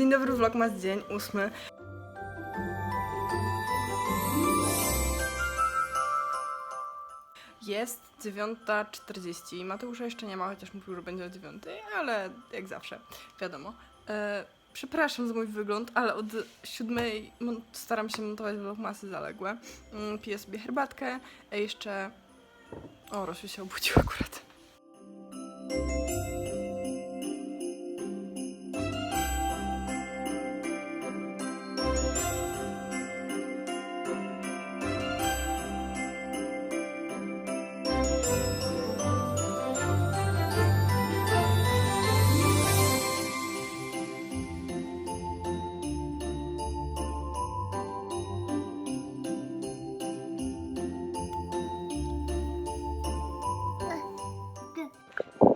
Dzień dobry, vlogmas, dzień ósmy. Jest 9.40. Mateusza jeszcze nie ma, chociaż mówił, że będzie o 9, ale jak zawsze, wiadomo. E, przepraszam za mój wygląd, ale od 7 mon- staram się montować vlogmasy zaległe. Mm, piję sobie herbatkę, jeszcze... O, Rosiu się obudził akurat.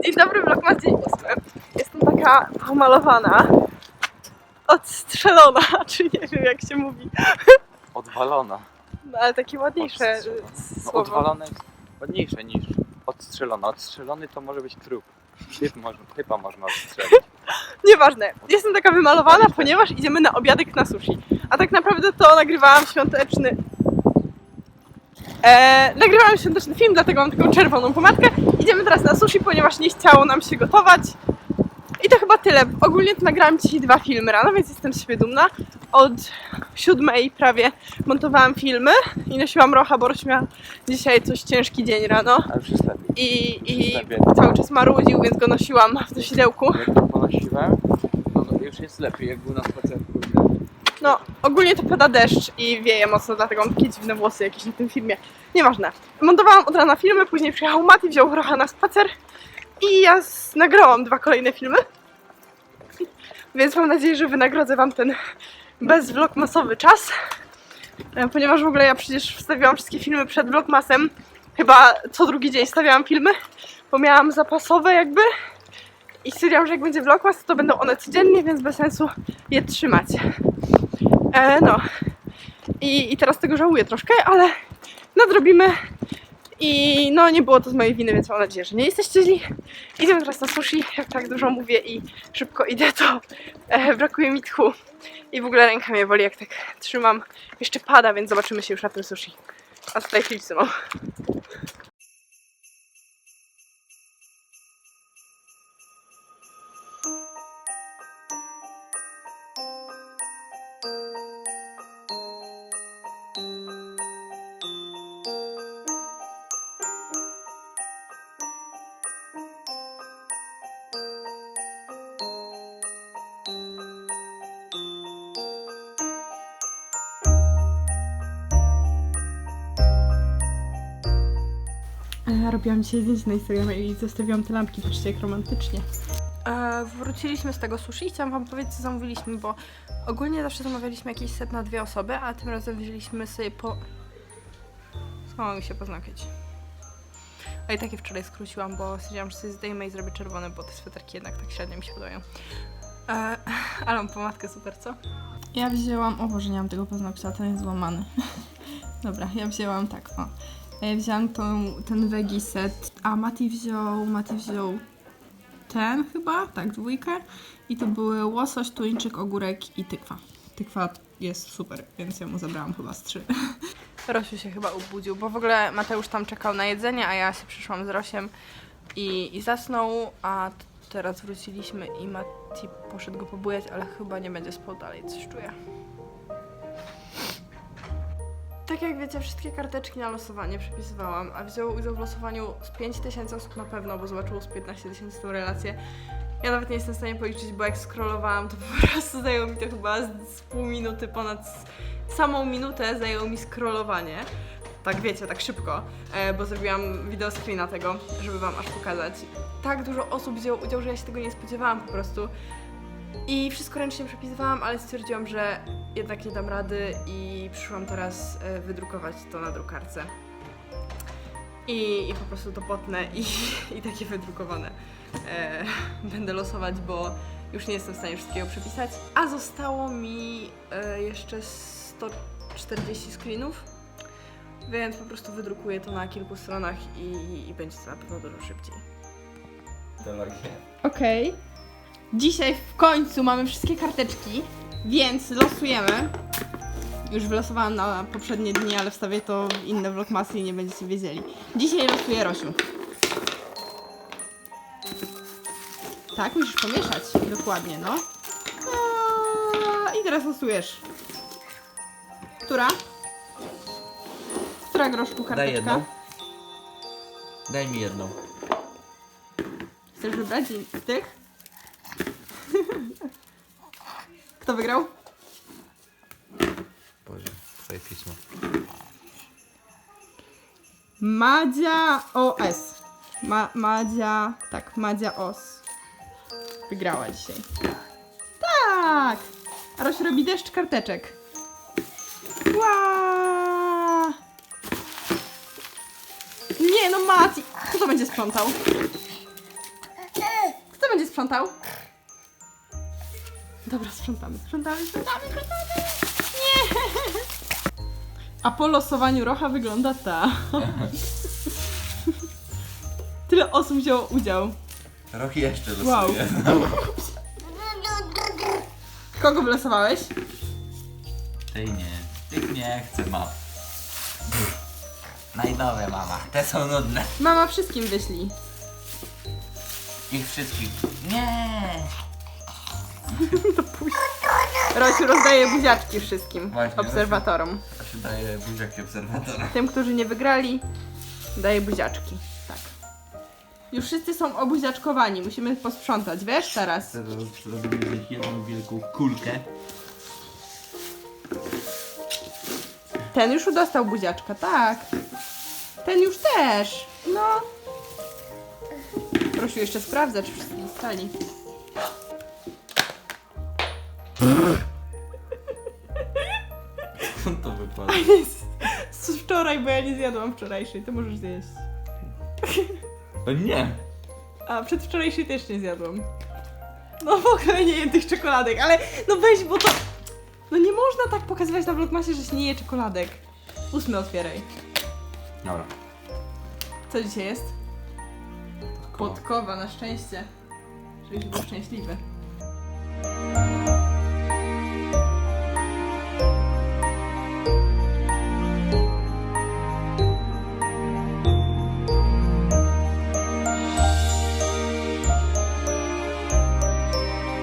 Dzień dobry, vlogmas, dzień ósmy. Jestem taka pomalowana, odstrzelona, czy nie wiem jak się mówi. Odwalona. No ale takie ładniejsze y, Odstrzelona. No, słowo. odwalone jest ładniejsze niż odstrzelona. Odstrzelony to może być trup. Typ może, typa można odstrzelić. Nieważne. Jestem taka wymalowana, ponieważ idziemy na obiadek na sushi. A tak naprawdę to nagrywałam świąteczny. E, nagrywałam świąteczny film, dlatego mam taką czerwoną pomadkę. Idziemy teraz na sushi, ponieważ nie chciało nam się gotować. I to chyba tyle. Ogólnie to nagrałam dzisiaj dwa filmy rano, więc jestem z siebie dumna. Od siódmej prawie montowałam filmy i nosiłam rocha, bo Roś miała dzisiaj coś ciężki dzień rano. Ale. I, i cały czas marudził, więc go nosiłam w nosidełku. Jak to ponosiłem, no, no już jest lepiej. Jak był na spacerku. No, ogólnie to pada deszcz i wieje mocno, dlatego mam takie dziwne włosy jakieś na tym filmie. Nieważne. Montowałam od rana filmy, później przyjechał Mati, wziął Rocha na spacer i ja nagrałam dwa kolejne filmy. Więc mam nadzieję, że wynagrodzę Wam ten bezvlogmasowy czas. E, Ponieważ w ogóle ja przecież wstawiałam wszystkie filmy przed vlogmasem. Chyba co drugi dzień stawiałam filmy, bo miałam zapasowe jakby. I stwierdziłam, że jak będzie vlogmas, to będą one codziennie, więc bez sensu je trzymać. E, no. I, I teraz tego żałuję troszkę, ale nadrobimy. I no, nie było to z mojej winy, więc mam nadzieję, że nie jesteście źli. Idziemy teraz na sushi. Jak tak dużo mówię i szybko idę, to e, brakuje mi tchu. I w ogóle ręka mnie boli, jak tak trzymam. Jeszcze pada, więc zobaczymy się już na tym sushi. A tutaj filcy mam. Robiłam dzisiaj zdjęcie na Instagramie i zostawiłam te lampki, patrzcie jak romantycznie. E, wróciliśmy z tego sushi i chciałam wam powiedzieć co zamówiliśmy, bo ogólnie zawsze zamawialiśmy jakiś set na dwie osoby, a tym razem wzięliśmy sobie po... Schowała mi się paznokeć. A i takie wczoraj skróciłam, bo stwierdziłam, że sobie zdejmę i zrobię czerwone, bo te sweterki jednak tak średnio mi się podobają. E, ale mam pomadkę super, co? Ja wzięłam... O Boże, nie mam tego paznokcia, ten jest złamany. Dobra, ja wzięłam tak, o. Ja wziąłam tą, ten veggie set, a Mati wziął, Mati wziął ten chyba, tak, dwójkę. I to były łosoś, tuńczyk, ogórek i tykwa. Tykwa jest super, więc ja mu zabrałam chyba z trzy. Rosiu się chyba obudził, bo w ogóle Mateusz tam czekał na jedzenie, a ja się przyszłam z Rosiem i, i zasnął, a teraz wróciliśmy i Mati poszedł go pobujać, ale chyba nie będzie spał dalej, coś czuję. Tak jak wiecie, wszystkie karteczki na losowanie przepisywałam, a wziął udział w losowaniu z 5000 osób na pewno, bo zobaczyło z 15 tysięcy tą relację. Ja nawet nie jestem w stanie policzyć, bo jak scrollowałam, to po prostu zajęło mi to chyba z, z pół minuty, ponad samą minutę zajęło mi scrollowanie. Tak wiecie, tak szybko, e, bo zrobiłam wideo screena tego, żeby wam aż pokazać. Tak dużo osób wzięło udział, że ja się tego nie spodziewałam po prostu. I wszystko ręcznie przepisywałam, ale stwierdziłam, że jednak nie dam rady i przyszłam teraz e, wydrukować to na drukarce. I, i po prostu to potnę i, i takie wydrukowane e, będę losować, bo już nie jestem w stanie wszystkiego przepisać. A zostało mi e, jeszcze 140 screenów, więc po prostu wydrukuję to na kilku stronach i, i będzie to na pewno dużo szybciej. Okej. Dzisiaj w końcu mamy wszystkie karteczki, więc losujemy. Już wylosowałam na poprzednie dni, ale wstawię to w inne vlogmasy i nie będziecie wiedzieli. Dzisiaj losuję Rosiu. Tak, musisz pomieszać. Dokładnie, no. I teraz losujesz. Która? Która groszku karteczka? Daj jedną. Daj mi jedną. Chcesz wybrać tych? Kto wygrał? Boże, twoje pismo. Madzia OS. Ma, Madzia, tak, Madzia OS. Wygrała dzisiaj. Tak! A Roś robi deszcz karteczek. Ła! Nie, no Mati! Kto to będzie sprzątał? Kto będzie sprzątał? Dobra, sprzątamy, sprzątamy, sprzątamy, sprzątamy! Nie! A po losowaniu Rocha wygląda tak. Tyle osób wzięło udział. Rok jeszcze Wow. losuje. Kogo wylosowałeś? Tej nie. Tych nie chcę, mam. Najnowe mama. Te są nudne. Mama wszystkim wyślij. Ich wszystkich. Nie. Rosiu rozdaje buziaczki wszystkim Właśnie, obserwatorom. To się daje buziaki obserwatora. Tym, którzy nie wygrali, daje buziaczki. Tak. Już wszyscy są obuziaczkowani. Musimy posprzątać, wiesz, teraz. Teraz zrobimy z nich jedną wielką kulkę. Ten już dostał buziaczka, tak. Ten już też. No. Prosił jeszcze sprawdzać, czy wszyscy dostali. to wypada. Z wczoraj, bo ja nie zjadłam wczorajszej, to możesz zjeść. O nie. A przedwczorajszej też nie zjadłam. No w ogóle nie jem tych czekoladek, ale no weź, bo to... No nie można tak pokazywać na vlogmasie, że się nie je czekoladek. Ósmy otwieraj. Dobra. Co dzisiaj jest? Podkowa, na szczęście. Żebyś był szczęśliwy.